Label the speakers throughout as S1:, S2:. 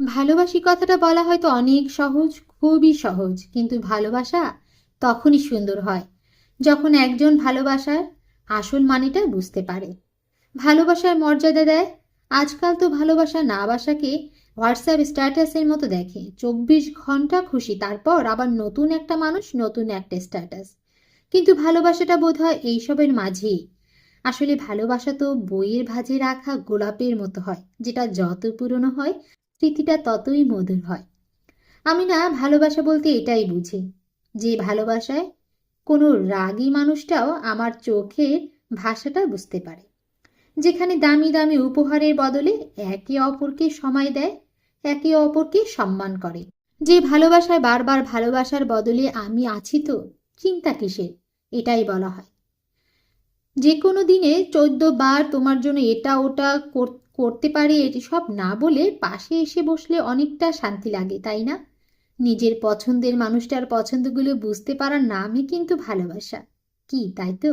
S1: ভালোবাসি কথাটা বলা হয়তো অনেক সহজ, খুবই সহজ, কিন্তু ভালোবাসা তখনই সুন্দর হয়, যখন একজন ভালোবাসার আসল মানেটা বুঝতে পারে। ভালোবাসার মর্যাদা দেয়, আজকাল তো ভালোবাসা না বাসাকে হোয়াটসঅ্যাপ স্ট্যাটাসের মতো দেখে, চব্বিশ ঘণ্টা খুশি, তারপর আবার নতুন একটা মানুষ, নতুন একটা স্ট্যাটাস কিন্তু ভালোবাসাটা বোধ হয় এইসবের মাঝেই। আসলে ভালোবাসা তো বইয়ের ভাজে রাখা গোলাপের মতো হয়, যেটা যত পুরনো হয় স্মৃতিটা ততই মধুর হয়। আমি না ভালোবাসা বলতে এটাই বুঝি, যে ভালোবাসায় কোনো রাগী মানুষটাও আমার চোখের ভাষাটা বুঝতে পারে। যেখানে দামি দামি উপহারের বদলে একে অপরকে সময় দেয়, একে অপরকে সম্মান করে। যে ভালোবাসায় বারবার ভালোবাসার বদলে আমি আছি তো, চিন্তা কিসের? এটাই বলা হয়। যে কোনো দিনে চোদ্দ বার তোমার জন্য এটা ওটা করতে পারে এটি সব না বলে পাশে এসে বসলে অনেকটা শান্তি লাগে, তাই না? নিজের পছন্দের মানুষটার পছন্দগুলো বুঝতে পারার নামই কিন্তু ভালোবাসা। কি, তাই তো?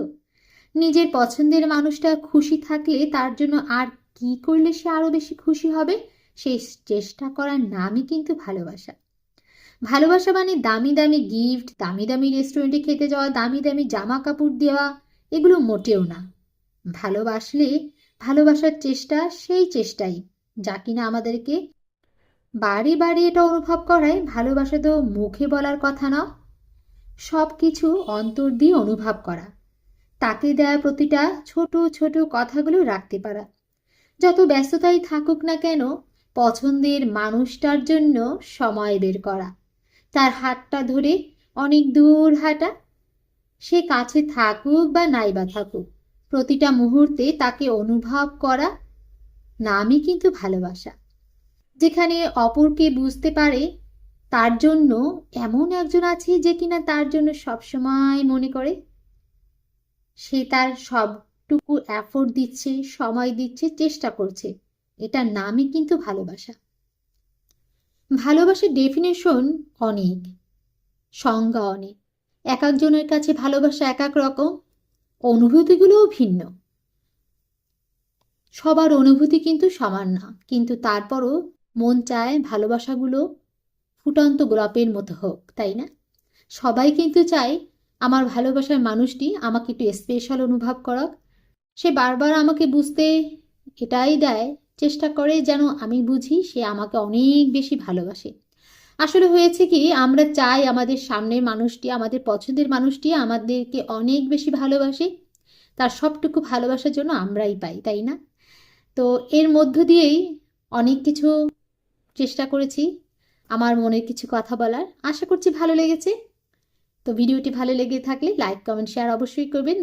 S1: নিজের পছন্দের মানুষটা খুশি থাকলে তার জন্য আর কি করলে সে আরও বেশি খুশি হবে? সেই চেষ্টা করার নামই কিন্তু ভালোবাসা। ভালোবাসা মানে দামি দামি গিফট, দামি দামি রেস্টুরেন্টে খেতে যাওয়া, দামি দামি জামা কাপড় দেওয়া, এগুলো মোটেও না। ভালোবাসলে ভালোবাসার চেষ্টা সেই চেষ্টাই, যা কিনা আমাদেরকে বাড়ি বাড়ি এটা অনুভব করায়, ভালোবাসা তো মুখে বলার কথা না। সব কিছু অন্তর দিয়ে অনুভব করা, তাকে দেয়া প্রতিটা ছোট ছোট কথাগুলো রাখতে পারা। যত ব্যস্ততাই থাকুক না কেন, পছন্দের মানুষটার জন্য সময় বের করা, তার হাতটা ধরে অনেক দূর হাঁটা, সে কাছে থাকুক বা নাই বা থাকুক। প্রতিটা মুহূর্তে তাকে অনুভব করা নামই কিন্তু ভালোবাসা। যেখানে অপরকে বুঝতে পারে তার জন্য এমন একজন আছে যে কিনা তার জন্য সবসময় মনে করে। সে তার সবটুকু এফোর্ট দিচ্ছে, সময় দিচ্ছে, চেষ্টা করছে। এটার নামই কিন্তু ভালোবাসা। ভালোবাসার ডেফিনেশন অনেক, সংজ্ঞা অনেক। এক একজনের কাছে ভালোবাসা এক এক রকম। অনুভূতিগুলোও ভিন্ন। সবার অনুভূতি কিন্তু সমান না, কিন্তু তারপরও মন চায় ভালোবাসাগুলো ফুটন্ত গোলাপের মতো হোক, তাই না? সবাই কিন্তু চায়, আমার ভালোবাসার মানুষটি আমাকে একটু স্পেশাল অনুভব করক। সে বারবার আমাকে বুঝতে এটাই দেয়, চেষ্টা করে যেন আমি বুঝি সে আমাকে অনেক বেশি ভালোবাসে। আসলে হয়েছে কি, আমরা চাই আমাদের সামনের মানুষটি, আমাদের পছন্দের মানুষটি আমাদেরকে অনেক বেশি ভালোবাসে। তার সবটুকু ভালোবাসার জন্য আমরাই পাই, তাই না? তো এর মধ্য দিয়েই অনেক কিছু চেষ্টা করেছি আমার মনের কিছু কথা বলার। আশা করছি ভালো লেগেছে। তো ভিডিওটি ভালো লেগে থাকলে লাইক, কমেন্ট, শেয়ার অবশ্যই করবেন।